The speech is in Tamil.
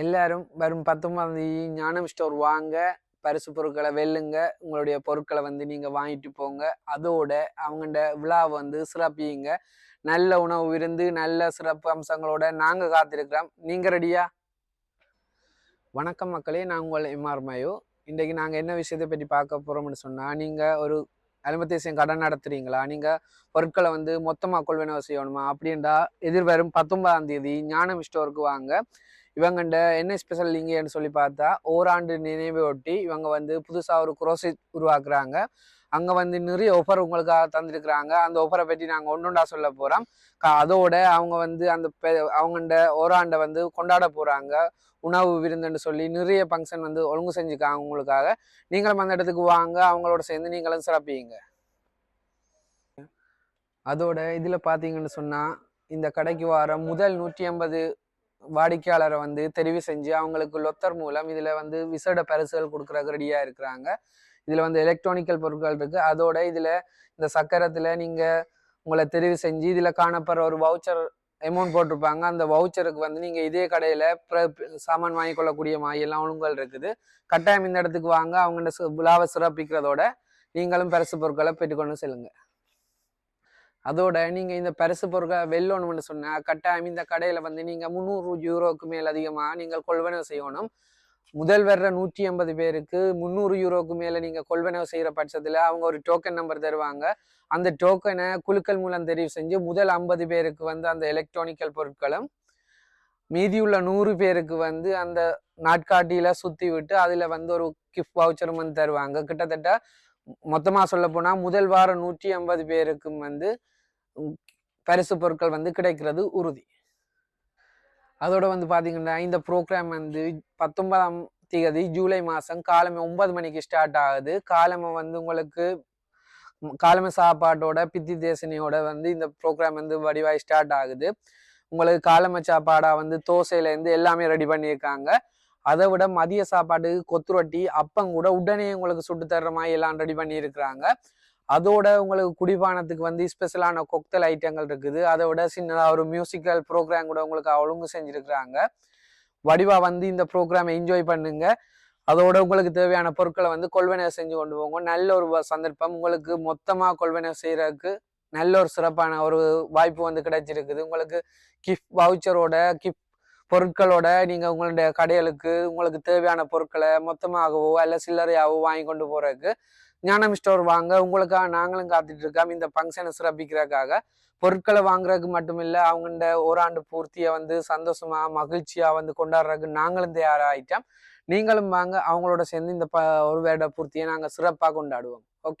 எல்லாரும் வரும் பத்தொன்பதாம் தேதி ஞானம் ஸ்டோர் வாங்க பரிசு பொருட்களை வெல்லுங்க உங்களுடைய பொருட்களை வந்து நீங்கள் வாங்கிட்டு போங்க. அதோட அவங்கள்ட விழாவை வந்து சிறப்பியுங்க. நல்ல உணவு விருந்து நல்ல சிறப்பு அம்சங்களோட நாங்கள் காத்திருக்கிறோம். நீங்கள் ரெடியா? வணக்கம் மக்களே நான் உங்கள் எம்ஆர் மயோ. இன்றைக்கு நாங்கள் என்ன விஷயத்தை பற்றி பார்க்க போகிறோம்னு சொன்னால் நீங்கள் ஒரு அலுமத்தேசியம் கடன் நடத்துறீங்களா? நீங்கள் பொருட்களை வந்து மொத்தமாக கொள்வனவு செய்யணுமா? அப்படின்றா எதிர்வரும் பத்தொன்பதாம் தேதி ஞானம் ஸ்டோருக்கு வாங்க. இவங்கண்ட என்ன ஸ்பெஷல் இங்கேன்னு சொல்லி பார்த்தா ஓராண்டு நினைவை ஒட்டி இவங்க வந்து புதுசாக ஒரு குரோசி உருவாக்குறாங்க. அங்கே வந்து நிறைய ஒஃபர் உங்களுக்காக தந்திருக்கிறாங்க. அந்த ஒஃபரை பற்றி நாங்கள் ஒன்றுண்டா சொல்ல போகிறோம் அதோட அவங்க வந்து அந்த அவங்கண்ட ஓராண்டை வந்து கொண்டாட போகிறாங்க உணவு விருந்துன்னு சொல்லி நிறைய ஃபங்க்ஷன் வந்து ஒழுங்கு செஞ்சுக்காங்க உங்களுக்காக. நீங்களும் அந்த இடத்துக்கு வாங்க. அவங்களோட சேர்ந்து நீங்களும் சிறப்பிங்க. அதோட இதில் பார்த்தீங்கன்னு சொன்னால் இந்த கடைக்கு வர முதல் நூற்றி ஐம்பது வாடிக்கையாளரை வந்து தெரிவு செஞ்சு அவங்களுக்கு லொத்தர் மூலம் இதில் வந்து விசேட பரிசுகள் கொடுக்குறதுக்கு ரெடியாக இருக்கிறாங்க. இதில் வந்து எலக்ட்ரானிக்கல் பொருட்கள் இருக்குது அதோட இதில் இந்த சக்கரத்தில் நீங்கள் உங்களை தெரிவு செஞ்சு இதில் காணப்படுற ஒரு வவுச்சர் அமௌண்ட் போட்டிருப்பாங்க. அந்த வவுச்சருக்கு வந்து நீங்கள் இதே கடையில் சாமான் வாங்கி கொள்ளக்கூடிய மாயெல்லாம் ஒழுங்குகள் இருக்குது. கட்டாயம் இந்த இடத்துக்கு வாங்க. அவங்கள்ட்ட விழாவை சிறப்பிக்கிறதோட நீங்களும் பரிசு பொருட்களை பெற்றுக்கொண்டு செல்லுங்கள் அதோட நீங்கள் இந்த பரிசு பொருட்களை வெல்லணும்னு சொன்னால் கட்டாயம் இந்த கடையில் வந்து நீங்கள் முந்நூறு யூரோக்கு மேல் அதிகமாக நீங்கள் கொள்வனவு செய்யணும். முதல் வர்ற நூற்றி ஐம்பது பேருக்கு முந்நூறு யூரோக்கு மேலே நீங்கள் கொள்வனவு செய்கிற பட்சத்தில் அவங்க ஒரு டோக்கன் நம்பர் தருவாங்க. அந்த டோக்கனை குழுக்கள் மூலம் தெரிவு செஞ்சு முதல் ஐம்பது பேருக்கு வந்து அந்த எலக்ட்ரானிக்கல் பொருட்களும் மீதியுள்ள நூறு பேருக்கு வந்து அந்த நாட்காட்டியில சுற்றி விட்டு அதில் வந்து ஒரு கிஃப்ட் வவுச்சரும் வந்து தருவாங்க. கிட்டத்தட்ட மொத்தமாக சொல்ல போனால் முதல் வாரம் நூற்றி ஐம்பது பேருக்கும் வந்து பரிசு பொருட்கள் வந்து கிடைக்கிறது உறுதி. அதோட வந்து பார்த்தீங்கன்னா இந்த ப்ரோக்ராம் வந்து பத்தொன்பதாம் தேதி ஜூலை மாதம் காலமே ஒன்பது மணிக்கு ஸ்டார்ட் ஆகுது. காலமை வந்து உங்களுக்கு காலமை சாப்பாட்டோட பித்தி தேசனையோட வந்து இந்த ப்ரோக்ராம் வந்து வடிவாய் ஸ்டார்ட் ஆகுது. உங்களுக்கு காலமை சாப்பாடாக வந்து தோசையிலேருந்து எல்லாமே ரெடி பண்ணியிருக்காங்க. அதை விட மதிய சாப்பாட்டுக்கு கொத்து ரொட்டி அப்பம் கூட உடனே உங்களுக்கு சுட்டு தர்ற மாதிரி எல்லாம் ரெடி பண்ணியிருக்கிறாங்க. அதோட உங்களுக்கு குடிபானத்துக்கு வந்து ஸ்பெஷலான கொக்தல் ஐட்டங்கள் இருக்குது. அதை விட சின்னதாக ஒரு மியூசிக்கல் ப்ரோக்ராம் கூட உங்களுக்கு ஒழுங்கு செஞ்சுருக்குறாங்க. வடிவா வந்து இந்த ப்ரோக்ராமை என்ஜாய் பண்ணுங்க. அதோட உங்களுக்கு தேவையான பொருட்களை வந்து கொள்வனை செஞ்சு கொண்டு போங்க. நல்ல ஒரு சந்தர்ப்பம். உங்களுக்கு மொத்தமாக கொள்வனை செய்கிறதுக்கு நல்ல ஒரு சிறப்பான ஒரு வாய்ப்பு வந்து கிடைச்சிருக்குது. உங்களுக்கு கிஃப்ட் வவுச்சரோட கிஃப்ட் பொருட்களோட நீங்கள் உங்களுடைய கடைகளுக்கு உங்களுக்கு தேவையான பொருட்களை மொத்தமாகவோ அல்ல சில்லறையாகவோ வாங்கி கொண்டு போகிறதுக்கு ஞானம் ஸ்டோர் வாங்க உங்களுக்காக நாங்களும் காத்துட்டு இருக்கோம். இந்த ஃபங்க்ஷனை சிறப்பிக்கிறதுக்காக பொருட்களை வாங்குறதுக்கு மட்டும் இல்லை அவங்கள்ட ஓராண்டு பூர்த்தியை வந்து சந்தோஷமா மகிழ்ச்சியா வந்து கொண்டாடுறதுக்கு நாங்களும் தயாராகிட்டோம் நீங்களும் வாங்க அவங்களோட சேர்ந்து இந்த ப ஒரு வேட பூர்த்தியை நாங்கள் சிறப்பாக கொண்டாடுவோம். ஓகே